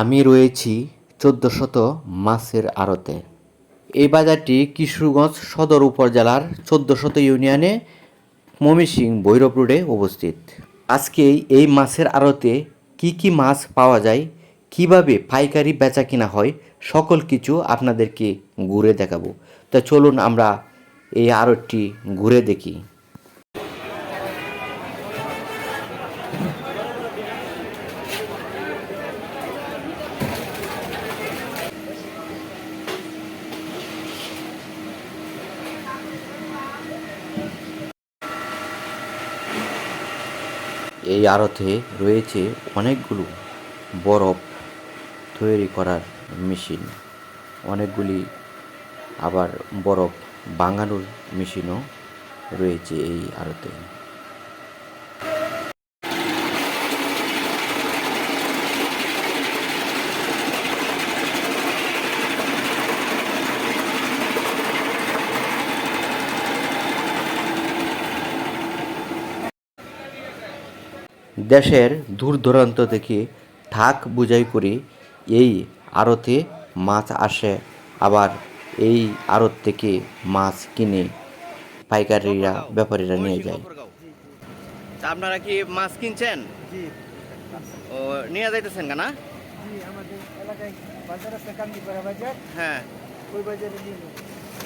আমি রয়েছি চোদ্দশত মাছের আড়তে। এই বাজারটি কিশোরগঞ্জ সদর উপজেলার চোদ্দশত ইউনিয়নে মমিসিং ভৈরব রোডে অবস্থিত। আজকে এই মাছের আড়তে কি কি মাছ পাওয়া যায়, কীভাবে পাইকারি বেচা কিনা হয়, সকল কিছু আপনাদেরকে ঘুরে দেখাবো। তা চলুন আমরা এই আড়তটি ঘুরে দেখি। এই আড়তে রয়েছে অনেকগুলো বরফ তৈরি করার মেশিন। অনেকগুলি আবার বরফ বাঙানোর মেশিনও রয়েছে এই আড়তে। দেশের দূর দূরান্ত থেকে থাক বুঝাই করে এই আড়তে মাছ আসে আবার এই আড়ত থেকে মাছ কিনে পাইকারিরা ব্যাপারীরা নিয়ে যায়। তা আপনারা কি মাছ কিনছেন? ও নিয়ে যাইতেছেন কেনা? হ্যাঁ।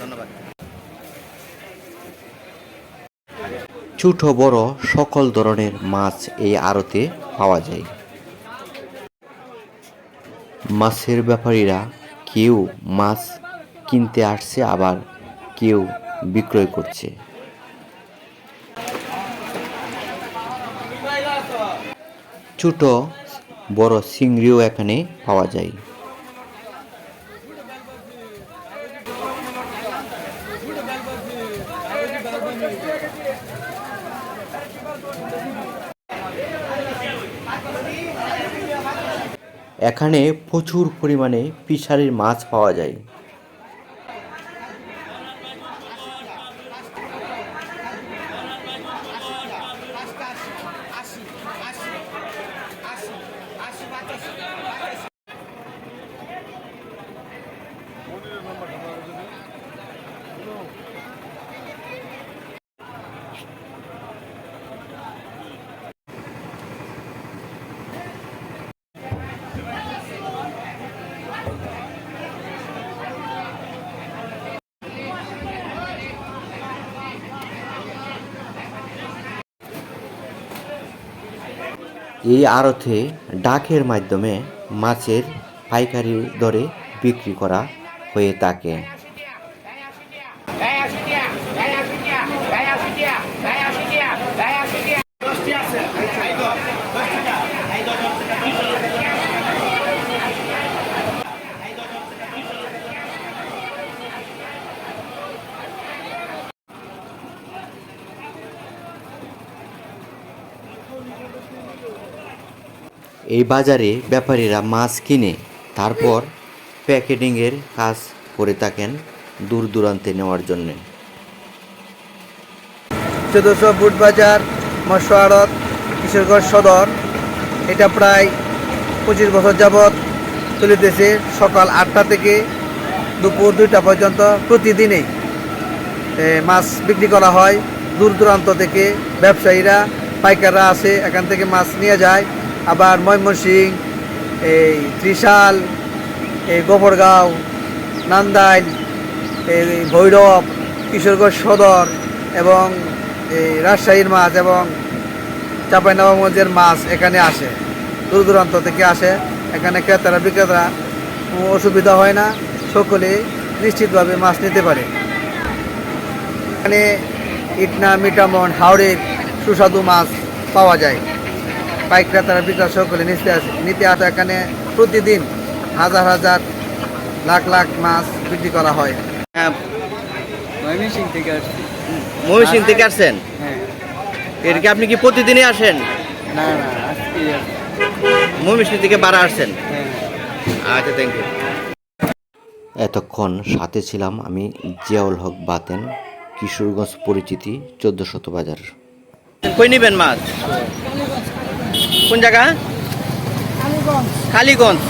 ধন্যবাদ। ছোট বড় সকল ধরনের মাছ এই আড়তে পাওয়া যায়। মাছের ব্যাপারীরা কেউ মাছ কিনতে আসছে, আবার কেউ বিক্রয় করছে। ছোট বড় চিংড়িও এখানে পাওয়া যায়। এখানে প্রচুর পরিমাণে পিসারির মাছ পাওয়া যায়। এই আড়তে ডাকের মাধ্যমে মাছের পাইকারি দরে বিক্রি করা হয়ে থাকে। এই বাজারে ব্যাপারীরা মাছ কিনে, তারপর প্যাকেটিংয়ের কাজ করে থাকেন দূর দূরান্তে নেওয়ার জন্য। চোদ্দোশো বুট বাজার মৎস্য কিশোরগঞ্জ সদর, এটা প্রায় পঁচিশ বছর যাবৎ চলিতেছে সকাল আটটা থেকে দুপুর দুইটা পর্যন্ত প্রতিদিনই। মাছ বিক্রি করা হয় দূর দূরান্ত থেকে, ব্যবসায়ীরা, পাইকাররা আসে, এখান থেকে মাছ নিয়ে যায়। আবার ময়মনসিং, এই ত্রিশাল, এই গোবরগাঁও, নান্দাইল, এই ভৈরব, কিশোরগঞ্জ সদর এবং এই রাজশাহীর মাছ এবং চাঁপাইনবাবগঞ্জের মাছ এখানে আসে। দূর দূরান্ত থেকে আসে। এখানে ক্রেতারা, বিক্রেতারা অসুবিধা হয় না। সকলে নিশ্চিতভাবে মাছ নিতে পারে। এখানে ইটনা মিটামন হাওড়ের সুস্বাদু মাছ পাওয়া যায়। পাইক ক্রেতারা বিক্রেতা সকলে নিতে আসে। নিতে আসে এখানে প্রতিদিন হাজার হাজার লাখ লাখ মাছ বিক্রি করা হয়। হ্যাঁ ময়মনসিং থেকে আসছি। মহিষিং থেকে আসছেন? হ্যাঁ। এর কি আপনি কি প্রতিদিনই আসেন? না না আজকে আসছি। থেকে বারা আসছেন? হ্যাঁ। আচ্ছা থ্যাংক ইউ এতক্ষণ সাথে ছিলাম আমি জিয়াউল হক বাতেন কিশোরগঞ্জ পরিচিতি চোদ্দ শত বাজার কই নিবেন মাছ? কোন জায়গা? কালীগঞ্জ।